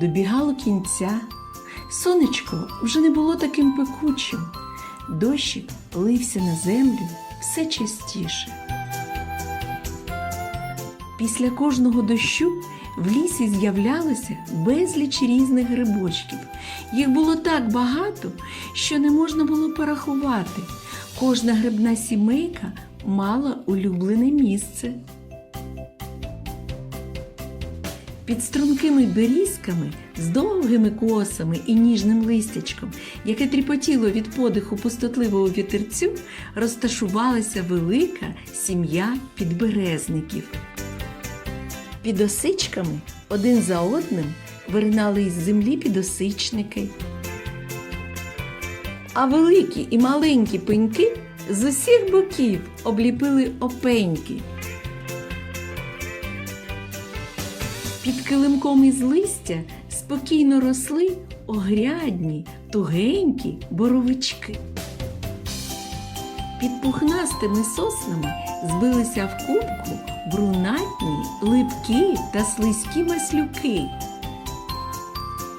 добігало кінця. Сонечко вже не було таким пекучим. Дощик лився на землю все частіше. Після кожного дощу в лісі з'являлося безліч різних грибочків. Їх було так багато, що не можна було порахувати. Кожна грибна сімейка мала улюблене місце. Під стрункими берізками з довгими косами і ніжним листячком, яке тріпотіло від подиху пустотливого вітерцю, розташувалася велика сім'я підберезників. Під осичками один за одним виринали із землі підосичники. А великі і маленькі пеньки з усіх боків обліпили опеньки. Під килимком із листя спокійно росли огрядні, тугенькі боровички. Під пухнастими соснами збилися в кубку брунатні, липкі та слизькі маслюки.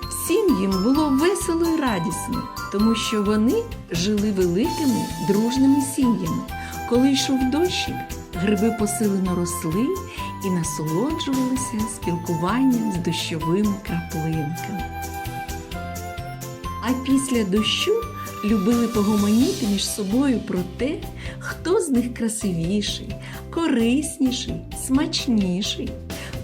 Всім їм було весело і радісно, тому що вони жили великими дружними сім'ями. Коли йшов дощик, гриби посилено росли і насолоджувалися спілкуванням з дощовими краплинками. А після дощу любили погомоніти між собою про те, хто з них красивіший, корисніший, смачніший.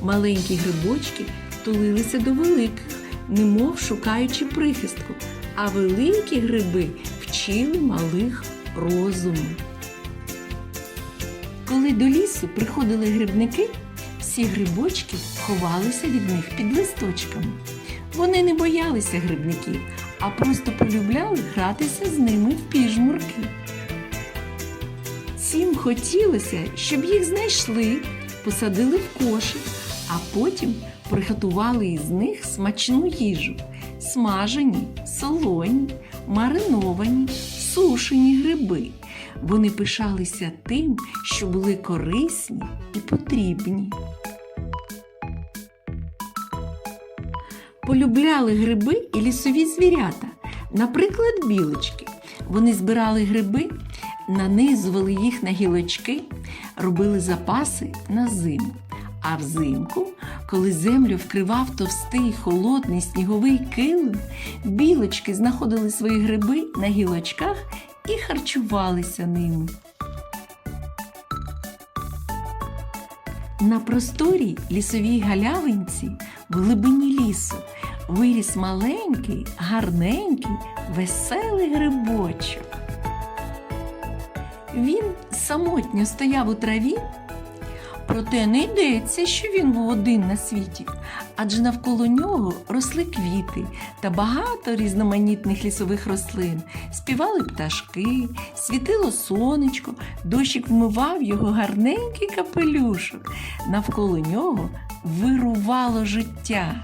Маленькі грибочки тулилися до великих, немов шукаючи прихистку, а великі гриби вчили малих розуму. Коли до лісу приходили грибники, всі грибочки ховалися від них під листочками. Вони не боялися грибників, а просто полюбляли гратися з ними в піжмурки. Всім хотілося, щоб їх знайшли, посадили в кошик, а потім приготували із них смачну їжу, смажені, солоні, мариновані, сушені гриби. Вони пишалися тим, що були корисні і потрібні. Полюбляли гриби і лісові звірята, наприклад, білочки. Вони збирали гриби, нанизували їх на гілочки, робили запаси на зиму. А взимку, коли землю вкривав товстий холодний сніговий килим, білочки знаходили свої гриби на гілочках і харчувалися ними. На просторій лісовій галявинці в глибині лісу виріс маленький, гарненький, веселий грибочок. Він самотньо стояв у траві, проте не йдеться, що він був один на світі, адже навколо нього росли квіти та багато різноманітних лісових рослин, співали пташки, світило сонечко, дощик вмивав його гарненький капелюшок. Навколо нього вирувало життя.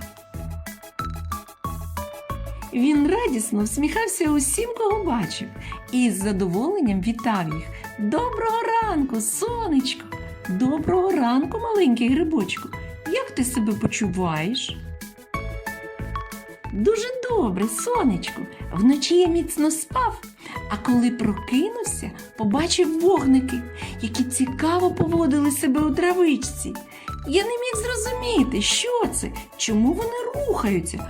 Він радісно всміхався усім, кого бачив, і з задоволенням вітав їх. Доброго ранку, сонечко! Доброго ранку, маленький грибочку. Як ти себе почуваєш? Дуже добре, сонечко. Вночі я міцно спав, а коли прокинувся, побачив вогники, які цікаво поводили себе у травичці. Я не міг зрозуміти, що це, чому вони рухаються,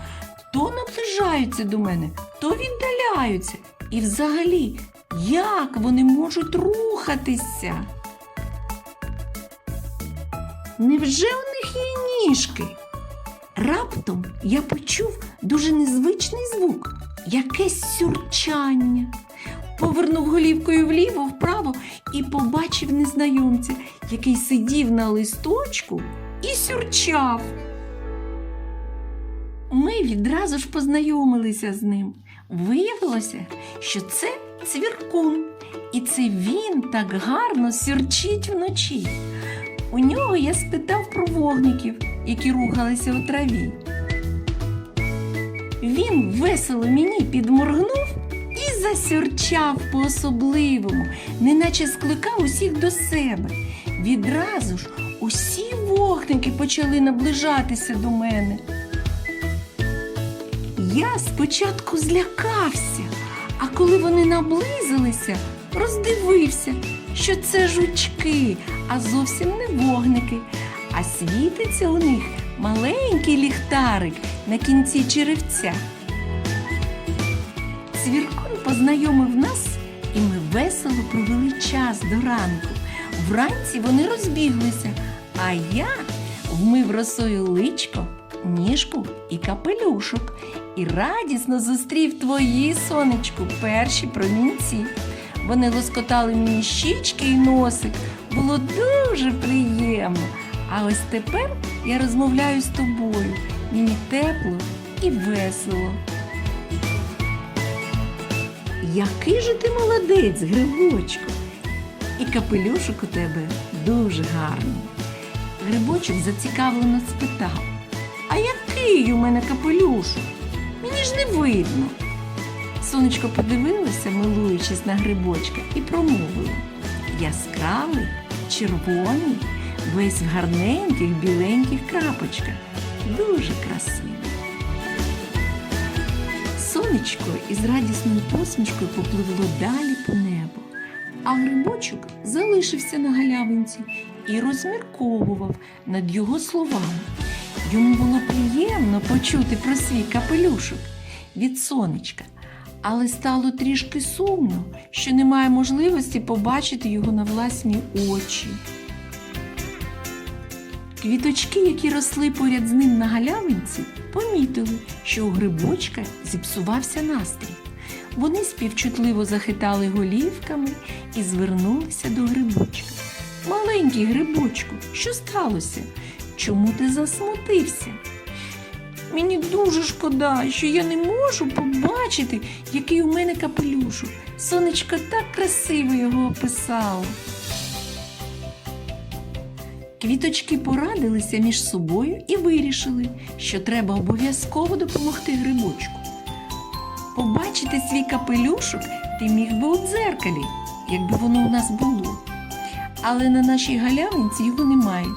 то наближаються до мене, то віддаляються. І взагалі, як вони можуть рухатися? Невже у них є ніжки? Раптом я почув дуже незвичний звук, якесь сюрчання. Повернув голівкою вліво, вправо і побачив незнайомця, який сидів на листочку і сюрчав. Ми відразу ж познайомилися з ним. Виявилося, що це цвіркун, і це він так гарно сюрчить вночі. У нього я спитав про вогників, які рухалися у траві. Він весело мені підморгнув і засюрчав по-особливому, неначе скликав усіх до себе. Відразу ж усі вогники почали наближатися до мене. Я спочатку злякався, а коли вони наблизилися, роздивився, що це жучки, а зовсім не вогники. А світиться у них маленький ліхтарик на кінці черевця. Цвіркун познайомив нас, і ми весело провели час до ранку. Вранці вони розбіглися, а я вмив росою личко, ніжку і капелюшок і радісно зустрів твої, сонечку, перші промінці. Вони лоскотали мені щічки і носик. Було дуже приємно. А ось тепер я розмовляю з тобою. Мені тепло і весело. Який же ти молодець, грибочку! І капелюшок у тебе дуже гарний. Грибочок зацікавлено спитав: А який у мене капелюшок? Мені ж не видно. Сонечко подивилося, милуючись на грибочка, і промовило яскравий, червоний, весь в гарненьких біленьких крапочках. Дуже красивий. Сонечко із радісною посмішкою попливло далі по небу, а грибочок залишився на галявинці і розмірковував над його словами. Йому було приємно почути про свій капелюшок від сонечка, але стало трішки сумно, що немає можливості побачити його на власні очі. Квіточки, які росли поряд з ним на галявинці, помітили, що у грибочка зіпсувався настрій. Вони співчутливо захитали голівками і звернулися до грибочка. Маленький грибочку, що сталося? Чому ти засмутився? Мені дуже шкода, що я не можу побачити, який у мене капелюшок. Сонечко так красиво його описало. Квіточки порадилися між собою і вирішили, що треба обов'язково допомогти грибочку. Побачити свій капелюшок ти міг би у дзеркалі, якби воно у нас було. Але на нашій галявинці його немає.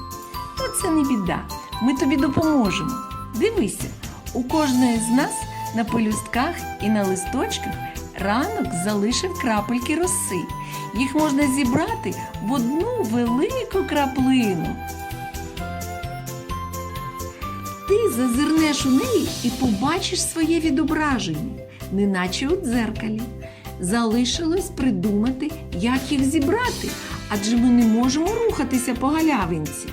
Оце не біда. Ми тобі допоможемо. Дивися, у кожної з нас на полюстках і на листочках ранок залишив крапельки роси. Їх можна зібрати в одну велику краплину. Ти зазирнеш у неї і побачиш своє відображення, неначе у дзеркалі. Залишилось придумати, як їх зібрати, адже ми не можемо рухатися по галявинці.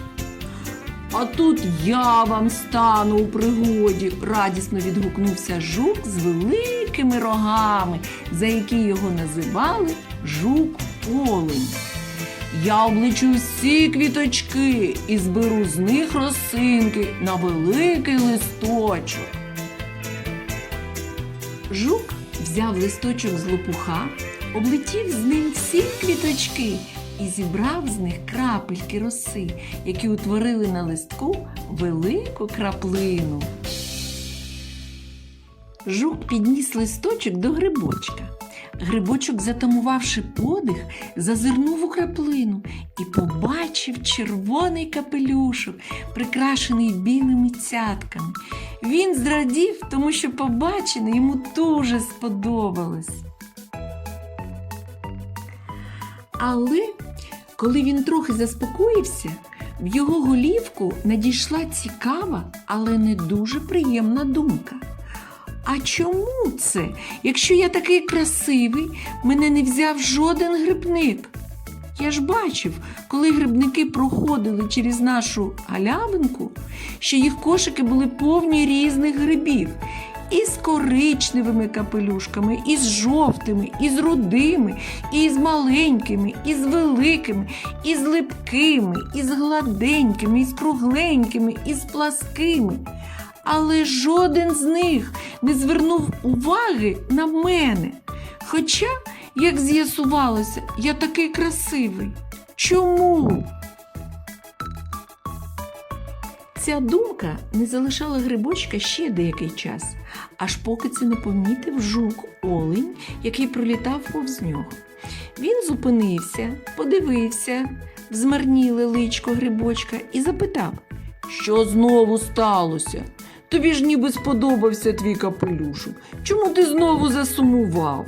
А тут я вам стану у пригоді, радісно відгукнувся жук з великими рогами, за які його називали жук олень. Я обличу всі квіточки і зберу з них росинки на великий листочок. Жук взяв листочок з лопуха, облетів з ним всі квіточки і зібрав з них крапельки роси, які утворили на листку велику краплину. Жук підніс листочок до грибочка. Грибочок, затамувавши подих, зазирнув у краплину і побачив червоний капелюшок, прикрашений білими цятками. Він зрадів, тому що побачене йому дуже сподобалось. Але коли він трохи заспокоївся, в його голівку надійшла цікава, але не дуже приємна думка. А чому це? Якщо я такий красивий, мене не взяв жоден грибник. Я ж бачив, коли грибники проходили через нашу галявинку, що їх кошики були повні різних грибів. І з коричневими капелюшками, і з жовтими, і з рудими, і з маленькими, і з великими, і з липкими, і з гладенькими, і з кругленькими, і з пласкими. Але жоден з них не звернув уваги на мене. Хоча, як з'ясувалося, я такий красивий. Чому? Ця думка не залишала грибочка ще деякий час, аж поки це не помітив жук олень, який пролітав повз нього. Він зупинився, подивився в змарніле личко грибочка і запитав, що знову сталося? Тобі ж ніби сподобався твій капелюшок. Чому ти знову засумував?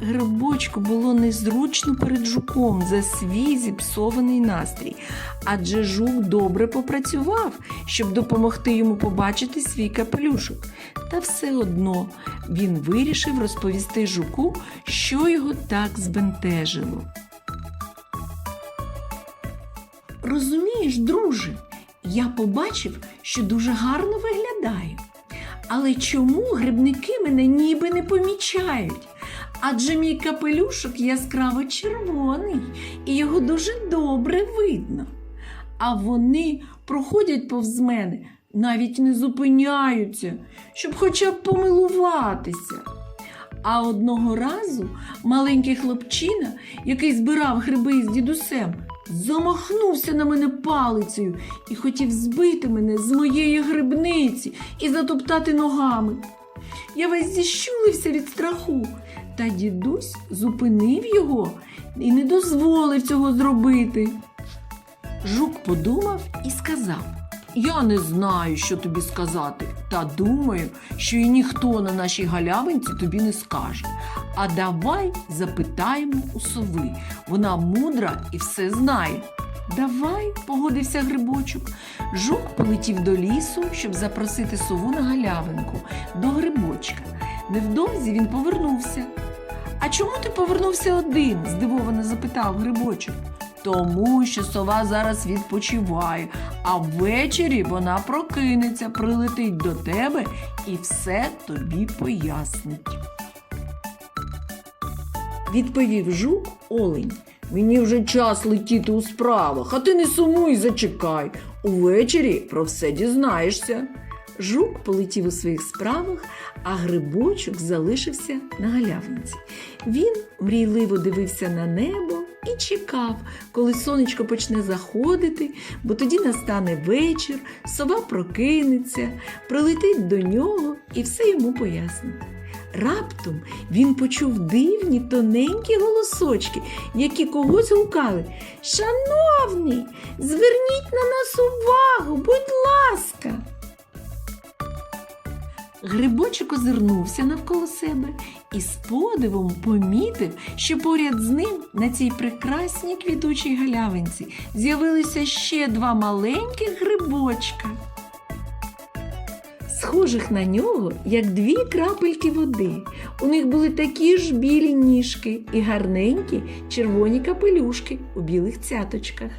Грибочку було незручно перед жуком за свій зіпсований настрій, адже жук добре попрацював, щоб допомогти йому побачити свій капелюшок. Та все одно він вирішив розповісти жуку, що його так збентежило. Розумієш, друже, я побачив, що дуже гарно виглядаю. Але чому грибники мене ніби не помічають? Адже мій капелюшок яскраво червоний, і його дуже добре видно. А вони проходять повз мене, навіть не зупиняються, щоб хоча б помилуватися. А одного разу маленький хлопчина, який збирав гриби з дідусем, замахнувся на мене палицею і хотів збити мене з моєї грибниці і затоптати ногами. Я весь зіщулився від страху, та дідусь зупинив його і не дозволив цього зробити. Жук подумав і сказав: Я не знаю, що тобі сказати, та думаю, що і ніхто на нашій галявинці тобі не скаже. А давай запитаємо у сови. Вона мудра і все знає. Давай, погодився грибочок. Жук полетів до лісу, щоб запросити сову на галявинку до грибочка. Невдовзі він повернувся. А чому ти повернувся один? здивовано запитав грибочок. Тому що сова зараз відпочиває, а ввечері вона прокинеться, прилетить до тебе і все тобі пояснить. Відповів жук Олень. Мені вже час летіти у справах, а ти не сумуй, зачекай. Увечері про все дізнаєшся. Жук полетів у своїх справах, а грибочок залишився на галявинці. Він мрійливо дивився на небо і чекав, коли сонечко почне заходити, бо тоді настане вечір, сова прокинеться, прилетить до нього і все йому пояснить. Раптом він почув дивні тоненькі голосочки, які когось гукали. Шановний, зверніть на нас увагу, будь ласка. Грибочок озирнувся навколо себе і з подивом помітив, що поряд з ним на цій прекрасній квітучій галявинці з'явилися ще два маленьких грибочка. Схожих на нього, як дві крапельки води. У них були такі ж білі ніжки і гарненькі червоні капелюшки у білих цяточках.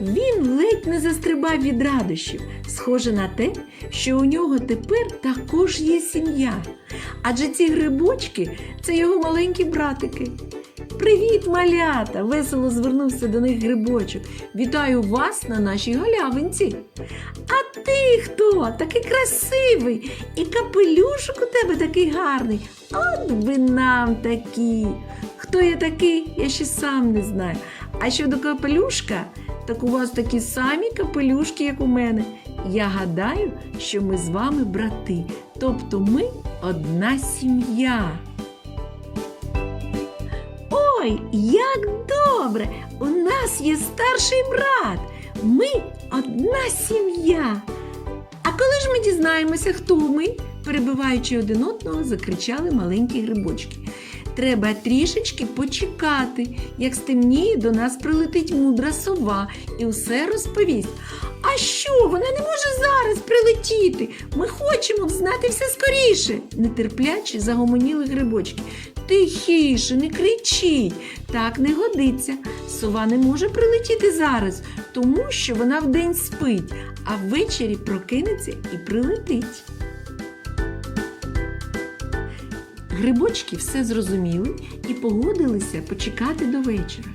Він ледь не застрибав від радощів, схоже на те, що у нього тепер також є сім'я. Адже ці грибочки це його маленькі братики. Привіт, малята! весело звернувся до них грибочок. Вітаю вас на нашій галявинці. А ти хто? Такий красивий, і капелюшок у тебе такий гарний. От би нам такі. Хто я такий, я ще сам не знаю. А щодо капелюшка, так у вас такі самі капелюшки, як у мене. Я гадаю, що ми з вами брати, тобто ми одна сім'я. Ой, як добре! У нас є старший брат. Ми одна сім'я. А коли ж ми дізнаємося, хто ми? перебиваючи один одного, закричали маленькі грибочки. Треба трішечки почекати, як стемніє, до нас прилетить мудра сова і усе розповість. А що, вона не може зараз прилетіти? Ми хочемо взнати все скоріше, нетерпляче загомоніли грибочки. Тихіше, не кричіть, так не годиться. Сова не може прилетіти зараз, тому що вона вдень спить, а ввечері прокинеться і прилетить. Грибочки все зрозуміли і погодилися почекати до вечора.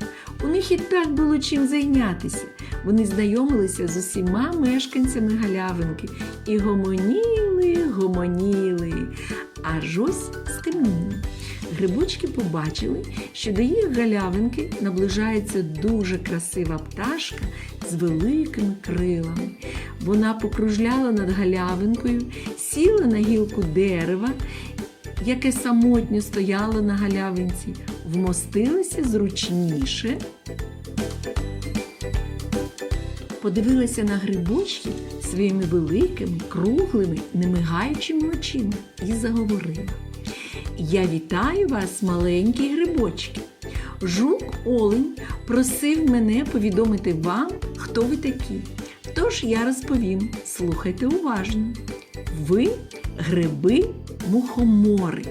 У них і так було чим зайнятися. Вони знайомилися з усіма мешканцями галявинки і гомоніли, гомоніли. Аж ось стемніло. Грибочки побачили, що до їх галявинки наближається дуже красива пташка з великими крилами. Вона покружляла над галявинкою, сіла на гілку дерева яке самотньо стояло на галявинці, вмостилося зручніше подивилася на грибочки своїми великими, круглими, немигаючими очима і заговорила. Я вітаю вас, маленькі грибочки. Жук Олень просив мене повідомити вам, хто ви такі. Тож я розповім, слухайте уважно. Ви гриби мухомори.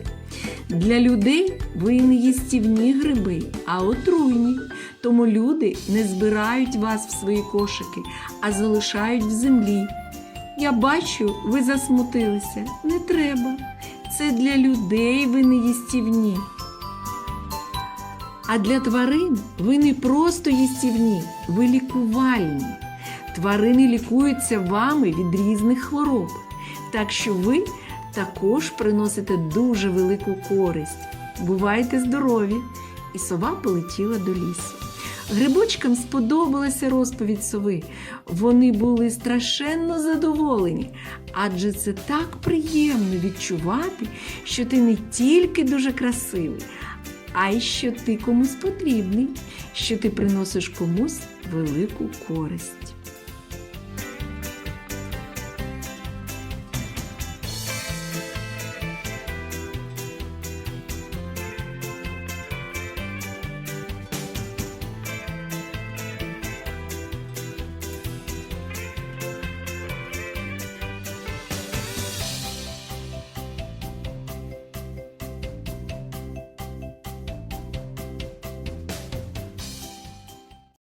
Для людей ви не їстівні гриби, а отруйні. Тому люди не збирають вас в свої кошики, а залишають в землі. Я бачу, ви засмутилися. Не треба. Це для людей ви не їстівні. А для тварин ви не просто їстівні, ви лікувальні. Тварини лікуються вами від різних хвороб. Так що ви також приносите дуже велику користь. Бувайте здорові! І сова полетіла до лісу. Грибочкам сподобалася розповідь сови. Вони були страшенно задоволені, адже це так приємно відчувати, що ти не тільки дуже красивий, а й що ти комусь потрібний, що ти приносиш комусь велику користь.